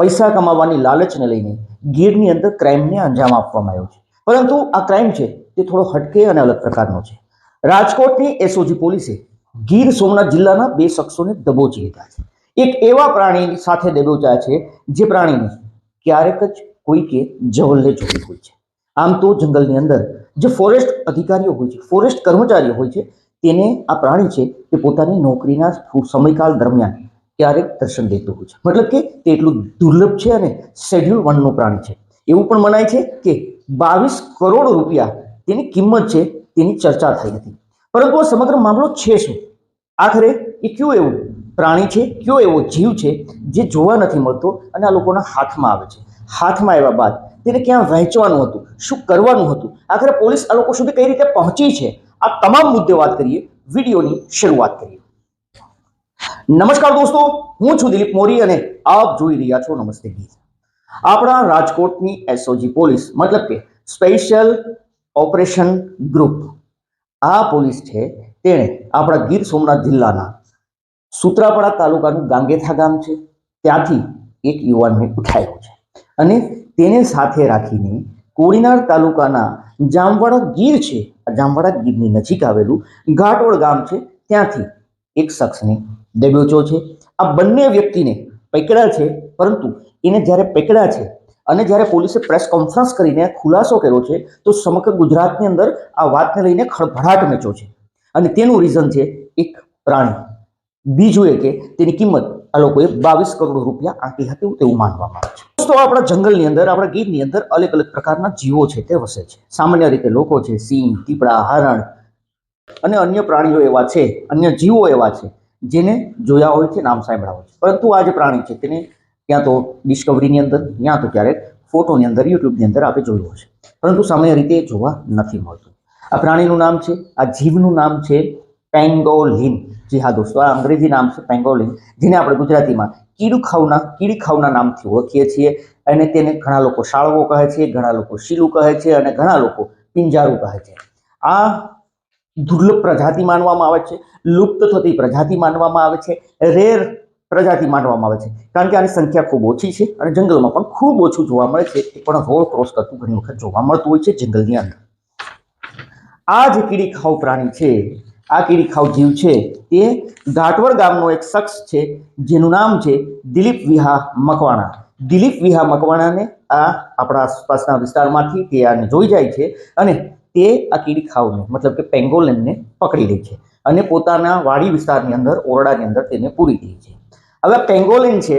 પૈસા કમાવાની લાલચને લઈને ગીરની અંદર ક્રાઇમને અંજામ આપવામાં આવ્યો છે. પરંતુ આ ક્રાઇમ છે તે થોડો હટકે અને અલગ પ્રકારનો છે. રાજકોટની એસઓજી પોલીસે ગીર સોમનાથ જિલ્લાના બે શખ્સોને દબોચી લીધા છે. એક એવા પ્રાણી સાથે દબોચાયા છે જે પ્રાણીને ક્યારેક જ કોઈકે જવલ્લે જોઈ હોય છે. આમ તો જંગલની અંદર જે ફોરેસ્ટ અધિકારીઓ હોય છે, ફોરેસ્ટ કર્મચારીઓ હોય છે, તેને આ પ્રાણી છે તે પોતાની નોકરીના સમયકાળ દરમિયાન ક્યારેક દર્શન દેતું હોય છે. મતલબ કે તે એટલું દુર્લભ છે અને શેડ્યુલ વનનું પ્રાણી છે. એવું પણ મનાય છે કે બાવીસ કરોડ રૂપિયા તેની કિંમત છે તેની ચર્ચા થઈ હતી. પરંતુ આ સમગ્ર મામલો છે શું? આખરે એ કયું એવું પ્રાણી છે, કયો એવો જીવ છે જે જોવા નથી મળતો અને આ લોકોના હાથમાં આવે છે? હાથમાં આવ્યા બાદ તેને ક્યાં વહેંચવાનું હતું? શું કરવાનું હતું? આખરે પોલીસ આ લોકો સુધી કઈ રીતે પહોંચી છે? આ તમામ મુદ્દે વાત કરીએ, વિડીયોની શરૂઆત કરીએ. નમસ્કાર દોસ્તો, હું છું દિલીપ મોરી અને આપ જોઈ રહ્યા છો નમસ્તે ગીત આપણા રાજકોટની એસઓજી પોલીસ, મતલબ કે સ્પેશિયલ ઓપરેશન ગ્રુપ, આ પોલીસ છે, તેણે આપણા ગીર સોમનાથ જિલ્લાના સુત્રાપાડા તાલુકાનું ગાંગેથા ગામ છે, ત્યાંથી એક યુવાનને ઉઠાવ્યો છે. અને તેને સાથે રાખીને કોડીનાર તાલુકાના જામવાડા ગીર છે, આ જામવાડા ગીરની નજીક આવેલું ઘાટોળ ગામ છે, ત્યાંથી એક શખ્સને દબોચ્યો છે. આ બંને વ્યક્તિને પકડ્યા છે, પરંતુ એને જ્યારે પકડ્યા છે અને જ્યારે પોલીસે પ્રેસ કોન્ફરન્સ કરીને ખુલાસો કર્યો છે, તો સમગ્ર ગુજરાતની અંદર આ વાતને લઈને ખળભળાટ મેચો છે. અને તેનું રીઝન છે એક પ્રાણી. બીજું એ કે તેની કિંમત આ લોકોએ બાવીસ કરોડ રૂપિયા આંકી હતી તેવું માનવામાં આવે છે. દોસ્તો, આપણા જંગલની અંદર, આપણા ગીરની અંદર અલગ અલગ પ્રકારના જીવો છે, તે વસે છે. સામાન્ય રીતે લોકો છે સિંહ દીપડા હરણ અને અન્ય પ્રાણીઓ એવા છે, અન્ય જીવો એવા છે. જેને જોયા હોય છે, નામ સાંભળ્યા હોય છે. પરંતુ આ જે પ્રાણી છે, તેને ક્યાં તો ડિસ્કવરીની અંદર ક્યાં તો ક્યારેક ફોટોની અંદર યુટ્યુબની અંદર આપણે જોયું હશે પરંતુ સામાન્ય રીતે જોવા નથી મળતું. આ પ્રાણીનું નામ છે, આ જીવનું નામ છે પેંગોલિન જી હા દોસ્તો, આ અંગ્રેજી નામ છે પેંગોલિન જેને આપણે ગુજરાતીમાં કીડું ખાવના, કીડી ખાવના નામથી ઓળખીએ છીએ. અને તેને ઘણા લોકો શાળવો કહે છે, ઘણા લોકો શીલું કહે છે, અને ઘણા લોકો પિંજારું કહે છે. આ દુર્લભ પ્રજાતિ માનવામાં આવે છે, લુપ્ત થતી પ્રજાતિ માનવામાં આવે છે, રેર પ્રજાતિ માનવામાં આવે છે. કારણ કે આની સંખ્યા ખૂબ ઓછી છે અને જંગલમાં પણ ખૂબ ઓછું જોવા મળે છે. એ પણ રોડ ક્રોસ કરતું ઘણી વખત જોવા મળતું હોય છે જંગલની અંદર. આ જે કીડી ખાવ પ્રાણી છે, આ કીડી ખાવ જીવ છે તે ઘાટવડ ગામનો એક શખ્સ છે, જેનું નામ છે દિલીપ વિહા મકવાણા. દિલીપ વિહા મકવાણાને આ આપણા આસપાસના વિસ્તારમાંથી તે આને જોઈ જાય છે અને તે આ કીડી ખાવને મતલબ કે પેંગોલિનને પકડી લે છે અને પોતાના વાડી વિસ્તારની અંદર, ઓરડાની અંદર તેને પૂરી દે છે. હવે પેંગોલિન છે,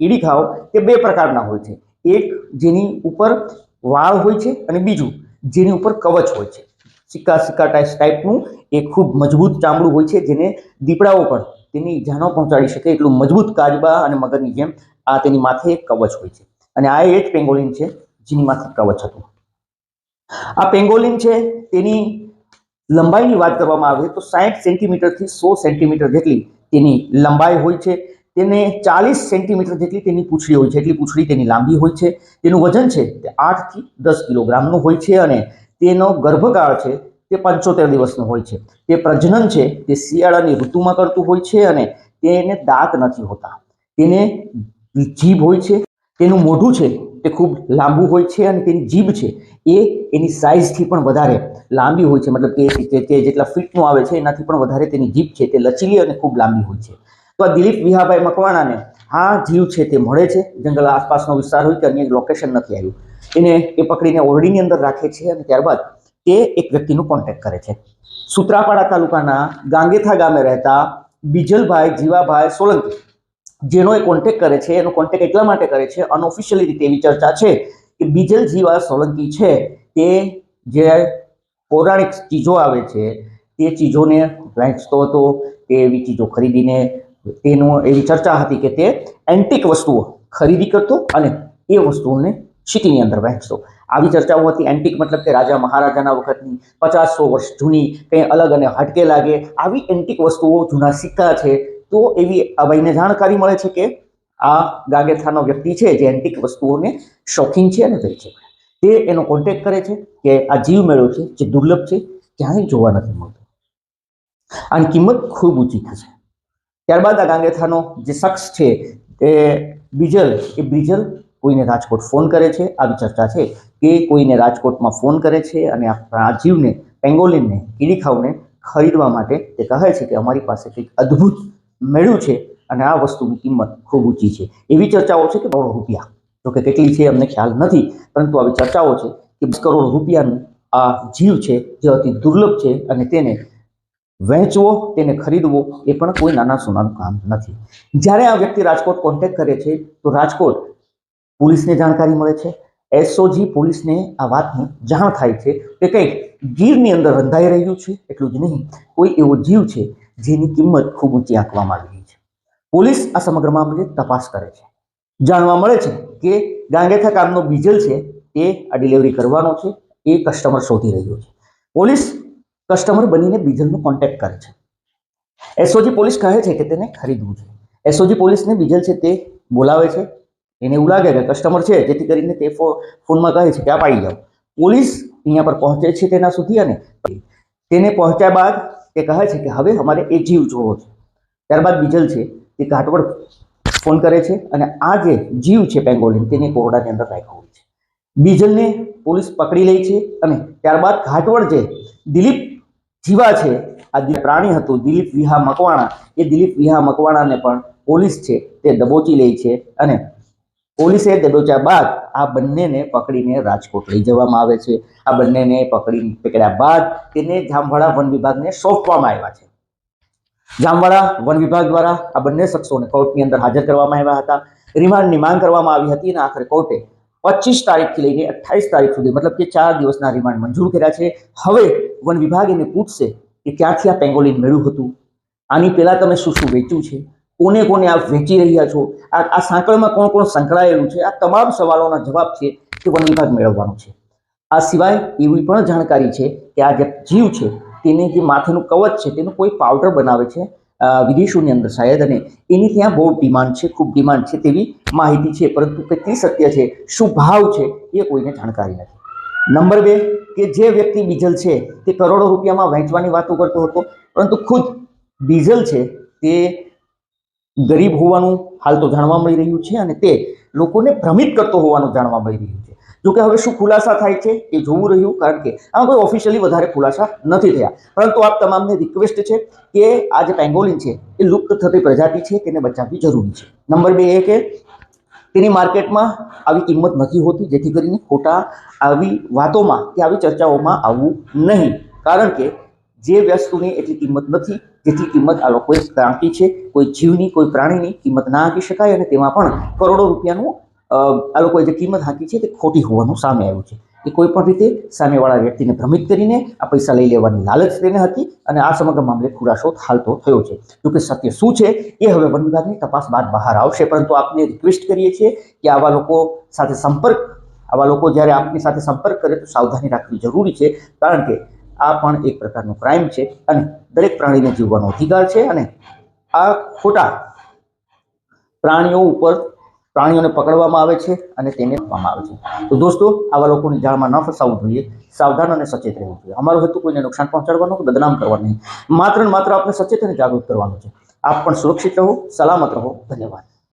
કીડી ખાવ તે બે પ્રકારના હોય છે. એક જેની ઉપર વાળ હોય છે અને બીજું જેની ઉપર કવચ હોય છે. સિક્કા સિક્કા ટાઈપ ટાઈપનું એ ખૂબ મજબૂત ચામડું હોય છે જેને દીપડાઓ પણ તેની ઈજા પહોંચાડી શકે એટલું મજબૂત કાજબા અને મગરની જેમ આ તેની માથે એક કવચ હોય છે. અને આ એ જ પેંગોલિન છે જેની માથે કવચ હતું. આ પેંગોલિન છે, તેની લંબાઈની વાત કરવામાં આવે તો સાઠ સેન્ટીમીટરથી સો સેન્ટીમીટર જેટલી તેની લંબાઈ હોય છે. તેને ચાલીસ સેન્ટીમીટર જેટલી તેની પૂંછડી હોય છે એટલી પૂંછડી તેની લાંબી હોય છે. તેનું વજન છે તે આઠથી દસ કિલોગ્રામનું હોય છે અને તેનો ગર્ભકાળ છે તે પંચોતેર દિવસનો હોય છે. તે પ્રજનન છે તે શિયાળાની ઋતુમાં કરતું હોય છે અને તેને દાંત નથી હોતા. તેને જીભ હોય છે તેનું મોઢું છે તે ખૂબ લાંબુ હોય છે અને તેની જીભ છે એ એની સાઇઝથી પણ વધારે લાંબી હોય છે. મતલબ કે તે- જેટલા ફીટનું આવે છે એનાથી પણ વધારે તેની જીભ છે. તે લચીલી અને ખૂબ લાંબી હોય છે. તો આ દિલીપ વિહાભાઈ મકવાણાને આ જીવ છે તે મળે છે. જંગલ આસપાસનો વિસ્તાર હોય કે અન્ય લોકેશન નથી આવ્યું. એને એ પકડીને ઓરડીની અંદર રાખે છે અને ત્યારબાદ તે એક વ્યક્તિનું કોન્ટેક્ટ કરે છે. સુત્રાપાડા તાલુકાના ગાંગેથા ગામે રહેતા બીજલભાઈ, જીવાભાઈ સોલંકી જેનો એ કોન્ટેક કરે છે, એનો કોન્ટેક એટલા માટે કરે છે અનઓફિશિયલી રીતે એવી ચર્ચા છે કે બીજલ જીવા સોલંકી છે, તે જે પૌરાણિક ચીજો આવે છે, તે ચીજોને વહેંચતો હતો, તે એવી ચીજો ખરીદીને તેનો એવી ચર્ચા હતી કે તે એન્ટિક વસ્તુઓ ખરીદી કરતો અને એ વસ્તુઓને સિટીની અંદર વહેંચતો. આવી ચર્ચાઓ હતી. એન્ટિક મતલબ કે રાજા મહારાજાના વખતની, પચાસો વર્ષ જૂની, કંઈ અલગ અને હટકે લાગે. આવી એન્ટિક વસ્તુઓ જૂના સિક્કા છે તો એવી આ ભાઈને જાણકારી મળે છે કે આ ગાગેથાનો વ્યક્તિ છે જે એન્ટિક વસ્તુઓને શોખીન છે અને વેચે તે એનો કોન્ટેક કરે છે કે આ જીવ મેળો છે જે દુર્લભ છે ક્યાંય જોવા નથી મળતો. આની કિંમત ખૂબ ઊંચી થશે. ત્યારબાદ આ ગાંગેથાનો જે શખ્સ છે તે બીજલ, એ બ્રિજલ કોઈને રાજકોટ ફોન કરે છે. આવી ચર્ચા છે કે કોઈને રાજકોટમાં ફોન કરે છે અને આ આ જીવને, પેંગોલિનને કીડીખાવને ખરીદવા માટે તે કહે છે કે અમારી પાસે કંઈક અદ્ભુત મેળવ્યું છે અને આ વસ્તુની કિંમત ખૂબ ઊંચી છે. એવી ચર્ચાઓ છે કે કરોડો રૂપિયા. જોકે કેટલી છે અમને ખ્યાલ નથી, પરંતુ આવી ચર્ચાઓ છે કે દસ કરોડ રૂપિયાનું આ જીવ છે જે અતિ દુર્લભ છે અને તેને વહેંચવો, તેને ખરીદવો એ પણ કોઈ નાના સોનાનું કામ નથી. જ્યારે આ વ્યક્તિ રાજકોટ કોન્ટેક્ટ કરે છે, તો રાજકોટ પોલીસને જાણકારી મળે છે. એસઓજી પોલીસને આ વાતની જાણ થાય છે કે કંઈક ગીરની અંદર રંધાઈ રહ્યું છે, એટલું જ નહીં. કોઈ એવો જીવ છે જેની કિંમત ખૂબ ઊંચી આંકવામાં આવી રહી છે. પોલીસ આ સમગ્ર મામલે તપાસ કરે છે. જાણવા મળે છે કે ગાંગેથા કામનો બીજલ છે એ આ ડિલિવરી કરવાનો છે, એ કસ્ટમર શોધી રહ્યો છે. પોલીસ કસ્ટમર બનીને બીજલનો કોન્ટેક્ટ કરે છે. એસઓજી પોલીસ કહે છે કે તેને ખરીદવું છે. એસઓજી પોલીસને બીજલ છે તે બોલાવે છે. એને એવું લાગે કે કસ્ટમર છે, જેથી કરીને તે ફોનમાં કહે છે કે આપ આવી જાઓ. પોલીસ અહીંયા પર પહોંચે છે તેના સુધી અને તેને પહોંચ્યા બાદ તે કહે છે કે હવે અમારે એ જીવ જોવો છે. ત્યારબાદ બીજલ છે તે ઘાટવડ ફોન કરે છે અને આ જે જીવ છે પેંગોલિન તેને કોરડાની અંદર રાખ્યો હોય છે. બીજલને પોલીસ પકડી લે છે અને ત્યારબાદ ઘાટવડ જે દિલીપ જીવા છે, આ પ્રાણી હતું, દિલીપ વિહા મકવાણા, એ દિલીપ વિહા મકવાણાને પણ પોલીસ છે તે દબોચી લે છે અને પોલીસે દબોચ્યા બાદ આ બંનેને પકડીને રાજકોટ લઈ જવામાં આવે છે. આ બંનેને પકડી પકડ્યા બાદ તેને જામવાડા વન વિભાગને સોંપવામાં આવ્યા છે. જામવાડા વન વિભાગ દ્વારા આ બંને શખ્સોને કોર્ટની અંદર હાજર કરવામાં આવ્યા હતા. રિમાન્ડની માંગ કરવામાં આવી હતી અને આખરે કોર્ટે પચીસ તારીખથી લઈને અઠ્ઠાવીસ તારીખ સુધી, મતલબ કે ચાર દિવસના રિમાન્ડ મંજૂર કર્યા છે. હવે વન વિભાગ એને પૂછશે કે ક્યાંથી આ પેંગોલિન મેળવ્યું હતું? આની પહેલાં તમે શું શું વેચ્યું છે? કોને કોને આપ વેચી રહ્યા છો? આ આ સાંકળમાં કોણ કોણ સંકળાયેલું છે? આ તમામ સવાલોના જવાબ છે તે વન વિભાગ મેળવવાનો છે. આ સિવાય એવી પણ જાણકારી છે કે આ જે જીવ છે તેને જે માથેનું કવચ છે તેનું કોઈ પાવડર બનાવે છે વિદેશોની અંદર શાયદ અને એની ત્યાં બહુ ડિમાન્ડ છે, ખૂબ ડિમાન્ડ છે તેવી માહિતી છે, પરંતુ કેટલી સત્ય છે, શું ભાવ છે એ કોઈને જાણકારી નથી. નંબર બે, કે જે વ્યક્તિ બીજલ છે તે કરોડો રૂપિયામાં વહેંચવાની વાતો કરતો હતો, પરંતુ ખુદ બીજલ છે તે ગરીબ હોવાનું હાલ તો જાણવા મળી રહ્યું છે અને તે લોકોને ભ્રમિત કરતો હોવાનું જાણવા મળી રહ્યું છે. જોકે હવે શું ખુલાસા થાય છે એ જોવું રહ્યું કારણ કે આમાં કોઈ ઓફિશિયલી વધારે ખુલાસા નથી થયા. પરંતુ આપ તમામને રિક્વેસ્ટ છે કે આ જે પેંગોલિન છે એ લુપ્ત થતી પ્રજાતિ છે તેને બચાવવી જરૂરી છે? નંબર બે એ કે તેની માર્કેટમાં આવી કિંમત નથી હોતી, જેથી કરીને ખોટા આવી વાતોમાં કે આવી ચર્ચાઓમાં આવવું નહીં. કારણ કે જે વસ્તુની એટલી કિંમત નથી જેટલી કિંમત આ લોકોએ ટાંકી છે કોઈ જીવની, કોઈ પ્રાણીની કિંમત ના આપી શકાય અને તેમાં પણ કરોડો રૂપિયાનું આ લોકોએ જે કિંમત હાંકી છે તે ખોટી હોવાનું સામે આવ્યું છે. એ કોઈ પણ રીતે સામેવાળા વ્યક્તિને ભ્રમિત કરીને આ પૈસા લઈ લેવાની લાલચ તેને હતી અને આ સમગ્ર મામલે ખુલાસો હાલતો થયો છે. જોકે સત્ય શું છે એ હવે વન વિભાગની તપાસ બાદ બહાર આવશે, પરંતુ આપને રિક્વેસ્ટ કરીએ છીએ કે આવા લોકો સાથે સંપર્ક, આવા લોકો જ્યારે આપની સાથે સંપર્ક કરે તો સાવધાની રાખવી જરૂરી છે, કારણ કે આ પણ એક પ્રકારનું ક્રાઇમ છે અને દરેક પ્રાણીને જીવવાનો અધિકાર છે અને આ ખોટા પ્રાણીઓ ઉપર પ્રાણીઓને પકડવામાં આવે છે અને તેને આપવામાં આવે છે. તો દોસ્તો, આવા લોકોની જાળમાં ન ફસાવવું જોઈએ, સાવધાન અને સચેત રહેવું જોઈએ. અમારો હેતુ કોઈને નુકસાન પહોંચાડવાનો બદનામ કરવાનો માત્ર ને માત્ર આપણે સચેત અને જાગૃત કરવાનું છે. આપ પણ સુરક્ષિત રહો, સલામત રહો. ધન્યવાદ.